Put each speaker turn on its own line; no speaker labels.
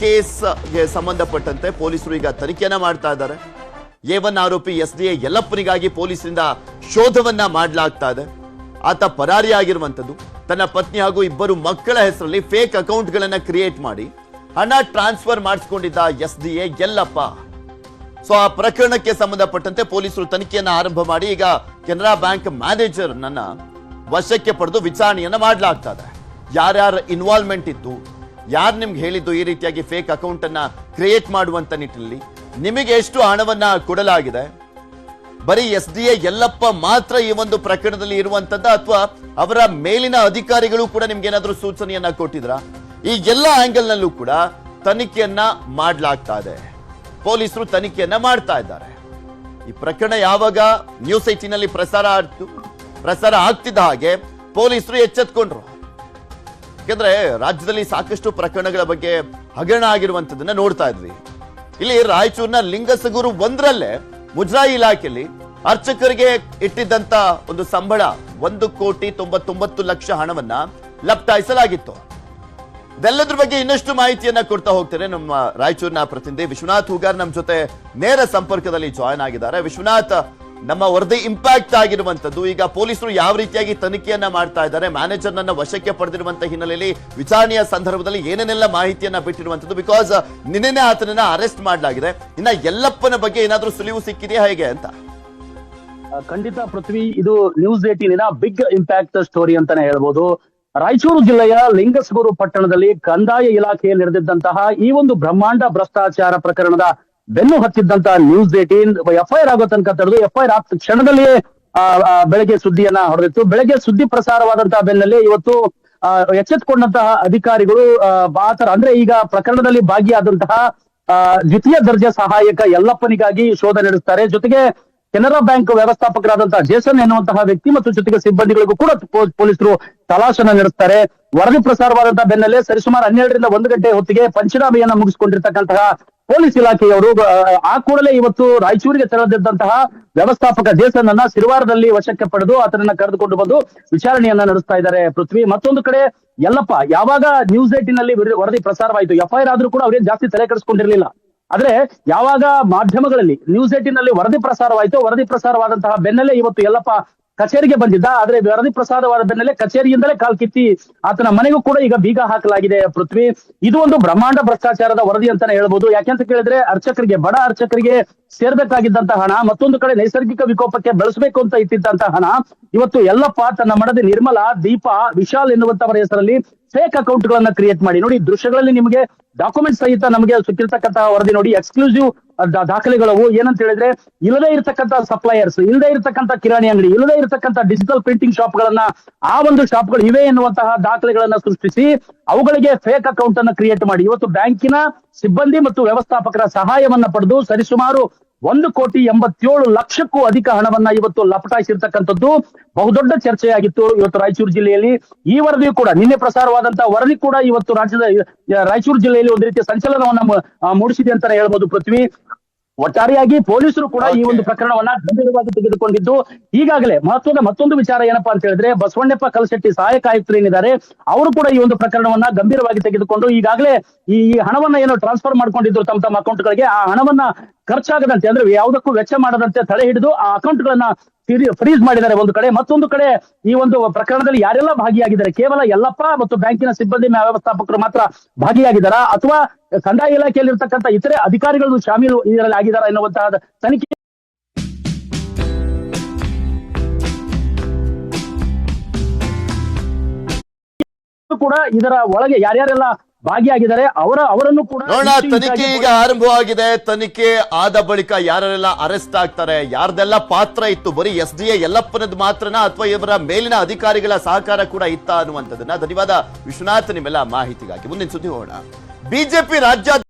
ಕೇಸ್ಗೆ ಸಂಬಂಧಪಟ್ಟಂತೆ ಪೊಲೀಸರು ಈಗ ತನಿಖೆಯನ್ನ ಮಾಡ್ತಾ ಇದ್ದಾರೆ. ಎ ಒನ್ ಆರೋಪಿ ಎಸ್ ಡಿ ಎ ಯಲ್ಲಪ್ಪನಿಗಾಗಿ ಪೊಲೀಸರಿಂದ ಶೋಧವನ್ನ ಮಾಡಲಾಗ್ತಾ ಇದೆ. ಆತ ಪರಾರಿಯಾಗಿರುವಂಥದ್ದು. ತನ್ನ ಪತ್ನಿ ಹಾಗೂ ಇಬ್ಬರು ಮಕ್ಕಳ ಹೆಸರಲ್ಲಿ ಫೇಕ್ ಅಕೌಂಟ್ಗಳನ್ನು ಕ್ರಿಯೇಟ್ ಮಾಡಿ, ಹಣ transfer ಮಾಡಿಸ್ಕೊಂಡಿದ್ದ S D A Yallappa. So ಆ ಪ್ರಕರಣಕ್ಕೆ ಸಂಬಂಧಪಟ್ಟಂತೆ ಪೊಲೀಸರು ತನಿಖೆಯನ್ನ ಆರಂಭ ಮಾಡಿ, ಈಗ ಕೆನರಾ ಬ್ಯಾಂಕ್ ಮ್ಯಾನೇಜರ್ ನನ್ನ ವಶಕ್ಕೆ ಪಡೆದು ವಿಚಾರಣೆಯನ್ನ ಮಾಡಲಾಗ್ತಾ ಇದೆ. ಯಾರ್ಯಾರ ಇನ್ವಾಲ್ವ್ಮೆಂಟ್ ಇತ್ತು ಯಾರು ನಿಮ್ಗೆ ಹೇಳಿದ್ದು ಈ ರೀತಿಯಾಗಿ ಫೇಕ್ ಅಕೌಂಟ್ ಅನ್ನ ಕ್ರಿಯೇಟ್ ಮಾಡುವಂತ ನಿಟ್ಟಿನಲ್ಲಿ ನಿಮಗೆ ಎಷ್ಟು ಹಣವನ್ನ ಕೊಡಲಾಗಿದೆ? ಬರೀ ಎಸ್ ಡಿ ಎ ಯಲ್ಲಪ್ಪ ಮಾತ್ರ ಈ ಒಂದು ಪ್ರಕರಣದಲ್ಲಿ ಇರುವಂತದ್ದ ಅಥವಾ ಅವರ ಮೇಲಿನ ಅಧಿಕಾರಿಗಳು ಕೂಡ ನಿಮ್ಗೆ ಏನಾದರೂ ಸೂಚನೆಯನ್ನ ಕೊಟ್ಟಿದ್ರ? ಈ ಎಲ್ಲ ಆಂಗಲ್ನಲ್ಲೂ ಕೂಡ ತನಿಖೆಯನ್ನ ಮಾಡಲಾಗ್ತಾ ಇದೆ. ಪೊಲೀಸರು ತನಿಖೆಯನ್ನ ಮಾಡ್ತಾ ಇದ್ದಾರೆ. ಈ ಪ್ರಕರಣ ಯಾವಾಗ ನ್ಯೂಸ್ ಏಟಿನಲ್ಲಿ ಪ್ರಸಾರ ಆಡ್ತು? ಪ್ರಸಾರ ಆಗ್ತಿದ್ದ ಹಾಗೆ ಪೊಲೀಸರು ಎಚ್ಚೆತ್ಕೊಂಡ್ರು. ಯಾಕಂದ್ರೆ ರಾಜ್ಯದಲ್ಲಿ ಸಾಕಷ್ಟು ಪ್ರಕರಣಗಳ ಬಗ್ಗೆ ಹಗರಣ ಆಗಿರುವಂತದನ್ನ ನೋಡ್ತಾ ಇದ್ವಿ. ಇಲ್ಲಿ ರಾಯಚೂರಿನ ಲಿಂಗಸಗೂರು ಒಂದರಲ್ಲೇ ಮುಜರಾಯಿ ಇಲಾಖೆಯಲ್ಲಿ ಅರ್ಚಕರಿಗೆ ಇಟ್ಟಿದ್ದಂತ ಒಂದು ಸಂಬಳ ಒಂದು ಕೋಟಿ ತೊಂಬತ್ತೊಂಬತ್ತು ಲಕ್ಷ ಹಣವನ್ನ ಲಪ್ಟಾಯಿಸಲಾಗಿತ್ತು ಇದೆಲ್ಲದ್ರ ಬಗ್ಗೆ ಇನ್ನಷ್ಟು ಮಾಹಿತಿಯನ್ನ ಕೊಡ್ತಾ ಹೋಗ್ತಾರೆ ನಮ್ಮ ರಾಯಚೂರಿನ ಪ್ರತಿನಿಧಿ ವಿಶ್ವನಾಥ್ ಹೂಗಾರ್ ನಮ್ಮ ಜೊತೆ ನೇರ ಸಂಪರ್ಕದಲ್ಲಿ ಜಾಯ್ನ್ ಆಗಿದ್ದಾರೆ. ವಿಶ್ವನಾಥ್ ನಮ್ಮ ವರದಿ ಇಂಪ್ಯಾಕ್ಟ್ ಆಗಿರುವಂತದ್ದು ಈಗ ಪೊಲೀಸರು ಯಾವ ರೀತಿಯಾಗಿ ತನಿಖೆಯನ್ನ ಮಾಡ್ತಾ ಇದ್ದಾರೆ ಮ್ಯಾನೇಜರ್ ನನ್ನ ವಶಕ್ಕೆ ಪಡೆದಿರುವಂತ ಹಿನ್ನೆಲೆಯಲ್ಲಿ ವಿಚಾರಣೆಯ ಸಂದರ್ಭದಲ್ಲಿ ಏನೇನೆಲ್ಲ ಮಾಹಿತಿಯನ್ನ ಬಿಟ್ಟಿರುವಂತದ್ದು ಬಿಕಾಸ್ ನಿನ್ನೆ ಆತನನ್ನ ಅರೆಸ್ಟ್ ಮಾಡಲಾಗಿದೆ. ಇನ್ನ ಯಲ್ಲಪ್ಪನ ಬಗ್ಗೆ ಏನಾದರೂ ಸುಳಿವು ಸಿಕ್ಕಿದೆಯಾ ಹೇಗೆ ಅಂತ?
ಖಂಡಿತ ಪೃಥ್ವಿ, ಇದು ನ್ಯೂಸ್ ಏಟೀನಿನ ಬಿಗ್ ಇಂಪ್ಯಾಕ್ಟ್ ಸ್ಟೋರಿ ಅಂತಾನೆ ಹೇಳ್ಬೋದು. ರಾಯಚೂರು ಜಿಲ್ಲೆಯ ಲಿಂಗಸಗೂರು ಪಟ್ಟಣದಲ್ಲಿ ಕಂದಾಯ ಇಲಾಖೆಯಲ್ಲಿ ನಡೆದಿದ್ದಂತಹ ಈ ಒಂದು ಬ್ರಹ್ಮಾಂಡ ಭ್ರಷ್ಟಾಚಾರ ಪ್ರಕರಣದ ಬೆನ್ನು ಹತ್ತಿದ್ದಂತ ನ್ಯೂಸ್ ಏಟೀನ್ ಎಫ್ಐಆರ್ ಆಗೋ ತನಕ ತಡೆದು ಎಫ್ಐಆರ್ ಕ್ಷಣದಲ್ಲಿಯೇ ಆ, ಆ, ಬೆಳಗ್ಗೆ ಸುದ್ದಿಯನ್ನ ಹೊಡೆದಿತ್ತು. ಬೆಳಗ್ಗೆ ಸುದ್ದಿ ಪ್ರಸಾರವಾದಂತಹ ಬೆನ್ನಲ್ಲೇ ಇವತ್ತು ಆ, ಎಚ್ಚೆತ್ತುಕೊಂಡಂತಹ ಅಧಿಕಾರಿಗಳು ಆತರ ಅಂದ್ರೆ ಈಗ ಪ್ರಕರಣದಲ್ಲಿ ಭಾಗಿಯಾದಂತಹ ದ್ವಿತೀಯ ದರ್ಜೆ ಸಹಾಯಕ ಯಲ್ಲಪ್ಪನಿಗಾಗಿ ಶೋಧ ನಡೆಸ್ತಾರೆ. ಜೊತೆಗೆ ಕೆನರಾ ಬ್ಯಾಂಕ್ ವ್ಯವಸ್ಥಾಪಕರಾದಂತಹ ಜೇಸನ್ ಎನ್ನುವಂತಹ ವ್ಯಕ್ತಿ ಮತ್ತು ಜೊತೆಗೆ ಸಿಬ್ಬಂದಿಗಳಿಗೂ ಕೂಡ ಪೊಲೀಸರು ತಲಾಶನ ನಡೆಸ್ತಾರೆ. ವರದಿ ಪ್ರಸಾರವಾದಂತಹ ಬೆನ್ನಲ್ಲೇ ಸರಿಸುಮಾರು ಹನ್ನೆರಡರಿಂದ ಒಂದು ಗಂಟೆ ಹೊತ್ತಿಗೆ ಪಂಚನಾಮೆಯನ್ನ ಮುಗಿಸಿಕೊಂಡಿರ್ತಕ್ಕಂತಹ ಪೊಲೀಸ್ ಇಲಾಖೆಯವರು ಆ, ಕೂಡಲೇ ಇವತ್ತು ರಾಯಚೂರಿಗೆ ತೆರಳದಿದ್ದಂತಹ ವ್ಯವಸ್ಥಾಪಕ ಜೇಸನ್ ಅನ್ನ ವಶಕ್ಕೆ ಪಡೆದು ಆತನನ್ನ ಕರೆದುಕೊಂಡು ಬಂದು ವಿಚಾರಣೆಯನ್ನ ನಡೆಸ್ತಾ ಇದ್ದಾರೆ ಪೃಥ್ವಿ. ಮತ್ತೊಂದು ಕಡೆ ಎಲ್ಲಪ್ಪ ಯಾವಾಗ ನ್ಯೂಸ್ ಏಟಿನಲ್ಲಿ ವರದಿ ಪ್ರಸಾರವಾಯಿತು? ಎಫ್ಐಆರ್ ಆದ್ರೂ ಕೂಡ ಅವ್ರೇನ್ ಜಾಸ್ತಿ ತಲೆ ಕೆಡಿಸ್ಕೊಂಡಿರ್ಲಿಲ್ಲ. ಆದ್ರೆ ಯಾವಾಗ ಮಾಧ್ಯಮಗಳಲ್ಲಿ ನ್ಯೂಸ್ ಏಟಿನಲ್ಲಿ ವರದಿ ಪ್ರಸಾರವಾಯಿತು ವರದಿ ಪ್ರಸಾರವಾದಂತಹ ಬೆನ್ನಲ್ಲೇ ಇವತ್ತು ಎಲ್ಲಪ್ಪ ಕಚೇರಿಗೆ ಬಂದಿದ್ದ, ಆದ್ರೆ ವರದಿ ಪ್ರಸಾದವಾದ ಬೆನ್ನಲ್ಲೇ ಕಚೇರಿಯಿಂದಲೇ ಕಾಲ್ ಕಿತ್ತಿ ಆತನ ಮನೆಗೂ ಕೂಡ ಈಗ ಬೀಗ ಹಾಕಲಾಗಿದೆ ಪೃಥ್ವಿ. ಇದು ಒಂದು ಬ್ರಹ್ಮಾಂಡ ಭ್ರಷ್ಟಾಚಾರದ ವರದಿ ಅಂತಾನೆ ಹೇಳ್ಬೋದು. ಯಾಕೆಂತ ಕೇಳಿದ್ರೆ ಅರ್ಚಕರಿಗೆ, ಬಡ ಅರ್ಚಕರಿಗೆ ಸೇರ್ಬೇಕಾಗಿದ್ದಂತಹ ಹಣ, ಮತ್ತೊಂದು ಕಡೆ ನೈಸರ್ಗಿಕ ವಿಕೋಪಕ್ಕೆ ಬಳಸಬೇಕು ಅಂತ ಇಟ್ಟಿದ್ದಂತಹ ಹಣ. ಇವತ್ತು ಎಲ್ಲಪ್ಪ ತನ್ನ ಮಡದಿ ನಿರ್ಮಲಾ, ದೀಪ, ವಿಶಾಲ್ ಎನ್ನುವಂತವರ ಹೆಸರಲ್ಲಿ ಫೇಕ್ ಅಕೌಂಟ್ ಗಳನ್ನ ಕ್ರಿಯೇಟ್ ಮಾಡಿ. ನೋಡಿ, ದೃಶ್ಯಗಳಲ್ಲಿ ನಿಮಗೆ ಡಾಕ್ಯುಮೆಂಟ್ ಸಹಿತ ನಮಗೆ ಸಿಕ್ಕಿರ್ತಕ್ಕಂತಹ ವರದಿ ನೋಡಿ ಎಕ್ಸ್ಕ್ಲೂಸಿವ್ ದಾಖಲೆಗಳವು ಏನಂತ ಹೇಳಿದ್ರೆ, ಇಲ್ಲದೇ ಇರತಕ್ಕಂತ ಸಪ್ಲೈಯರ್ಸ್ ಇಲ್ಲದೇ ಇರತಕ್ಕಂತ ಕಿರಾಣಿ ಅಂಗಡಿ, ಇಲ್ಲದೇ ಇರತಕ್ಕಂತ ಡಿಜಿಟಲ್ ಪ್ರಿಂಟಿಂಗ್ ಶಾಪ್ ಗಳನ್ನ ಆ ಒಂದು ಶಾಪ್ಗಳು ಇವೆ ಎನ್ನುವಂತಹ ದಾಖಲೆಗಳನ್ನ ಸೃಷ್ಟಿಸಿ, ಅವುಗಳಿಗೆ ಫೇಕ್ ಅಕೌಂಟ್ ಅನ್ನ ಕ್ರಿಯೇಟ್ ಮಾಡಿ. ಇವತ್ತು ಬ್ಯಾಂಕಿನ ಸಿಬ್ಬಂದಿ ಮತ್ತು ವ್ಯವಸ್ಥಾಪಕರ ಸಹಾಯವನ್ನ ಪಡೆದು ಸರಿಸುಮಾರು ಒಂದು ಕೋಟಿ ಎಂಬತ್ತೇಳು ಲಕ್ಷಕ್ಕೂ ಅಧಿಕ ಹಣವನ್ನ ಇವತ್ತು ಲಪಟಾಯಿಸಿರ್ತಕ್ಕಂಥದ್ದು ಬಹುದೊಡ್ಡ ಚರ್ಚೆಯಾಗಿತ್ತು. ಇವತ್ತು ರಾಯಚೂರು ಜಿಲ್ಲೆಯಲ್ಲಿ ಈ ವರದಿಯು ಕೂಡ, ನಿನ್ನೆ ಪ್ರಸಾರವಾದಂತಹ ವರದಿ ಕೂಡ ಇವತ್ತು ರಾಜ್ಯದ, ರಾಯಚೂರು ಜಿಲ್ಲೆಯಲ್ಲಿ ಒಂದು ರೀತಿಯ ಸಂಚಲನವನ್ನ ಮೂಡಿಸಿದೆ ಅಂತಾನೆ ಹೇಳ್ಬೋದು ಪೃಥ್ವಿ. ಒಟ್ಟಾರೆಯಾಗಿ ಪೊಲೀಸರು ಕೂಡ ಈ ಒಂದು ಪ್ರಕರಣವನ್ನ ಗಂಭೀರವಾಗಿ ತೆಗೆದುಕೊಂಡಿದ್ದು. ಈಗಾಗಲೇ ಮಹತ್ವದ ಮತ್ತೊಂದು ವಿಚಾರ ಏನಪ್ಪಾ ಅಂತ ಹೇಳಿದ್ರೆ ಬಸವಣ್ಣಪ್ಪ ಕಲಶೆಟ್ಟಿ ಸಹಾಯಕ ಆಯುಕ್ತರು ಏನಿದ್ದಾರೆ ಅವರು ಕೂಡ ಈ ಒಂದು ಪ್ರಕರಣವನ್ನ ಗಂಭೀರವಾಗಿ ತೆಗೆದುಕೊಂಡು ಈಗಾಗಲೇ ಈ ಹಣವನ್ನ ಏನೋ ಟ್ರಾನ್ಸ್ಫರ್ ಮಾಡ್ಕೊಂಡಿದ್ರು ತಮ್ಮ ತಮ್ಮ ಅಕೌಂಟ್ಗಳಿಗೆ ಆ ಹಣವನ್ನ ಖರ್ಚಾಗದಂತೆ ಅಂದ್ರೆ ಯಾವುದಕ್ಕೂ ವೆಚ್ಚ ಮಾಡದಂತೆ ತಡೆ ಹಿಡಿದು ಆ ಅಕೌಂಟ್ ಗಳನ್ನ ಫ್ರೀಸ್ ಮಾಡಿದ್ದಾರೆ ಒಂದು ಕಡೆ. ಮತ್ತೊಂದು ಕಡೆ ಈ ಒಂದು ಪ್ರಕರಣದಲ್ಲಿ ಯಾರೆಲ್ಲ ಭಾಗಿಯಾಗಿದ್ದಾರೆ? ಕೇವಲ ಯಲ್ಲಪ್ಪ ಮತ್ತು ಬ್ಯಾಂಕಿನ ಸಿಬ್ಬಂದಿ ವ್ಯವಸ್ಥಾಪಕರು ಮಾತ್ರ ಭಾಗಿಯಾಗಿದ್ದಾರಾ? ಅಥವಾ ಕಂದಾಯ ಇಲಾಖೆಯಲ್ಲಿರ್ತಕ್ಕಂಥ ಇತರೆ ಅಧಿಕಾರಿಗಳು ಶಾಮೀಲು ಇದರಲ್ಲಿ ಆಗಿದ್ದಾರಾ ಎನ್ನುವಂತಹ ತನಿಖೆ ಕೂಡ ಇದರ ಒಳಗೆ ಯಾರ್ಯಾರೆಲ್ಲ ಭಾಗಿಯಾಗಿದ್ದಾರೆ. ಅವರ ಅವರನ್ನು ಕೂಡ
ನೋಡೋಣ ತನಿಖೆ ಈಗ ಆರಂಭವಾಗಿದೆ. ತನಿಖೆ ಆದ ಬಳಿಕ ಯಾರೆಲ್ಲ ಅರೆಸ್ಟ್ ಆಗ್ತಾರೆ ಯಾರ್ದೆಲ್ಲ ಪಾತ್ರ ಇತ್ತು ಬರೀ ಎಸ್ ಡಿ ಎ ಯಲ್ಲಪ್ಪನದ್ ಮಾತ್ರನ ಅಥವಾ ಇವರ ಮೇಲಿನ ಅಧಿಕಾರಿಗಳ ಸಹಕಾರ ಕೂಡ ಇತ್ತ ಅನ್ನುವಂಥದ್ದನ್ನ ಧನ್ಯವಾದ ವಿಶ್ವನಾಥ್ ನಿಮ್ಮೆಲ್ಲ ಮಾಹಿತಿಗಾಗಿ. ಮುಂದಿನ ಸುದ್ದಿ ಹೋಗೋಣ. ಬಿಜೆಪಿ ರಾಜ್ಯ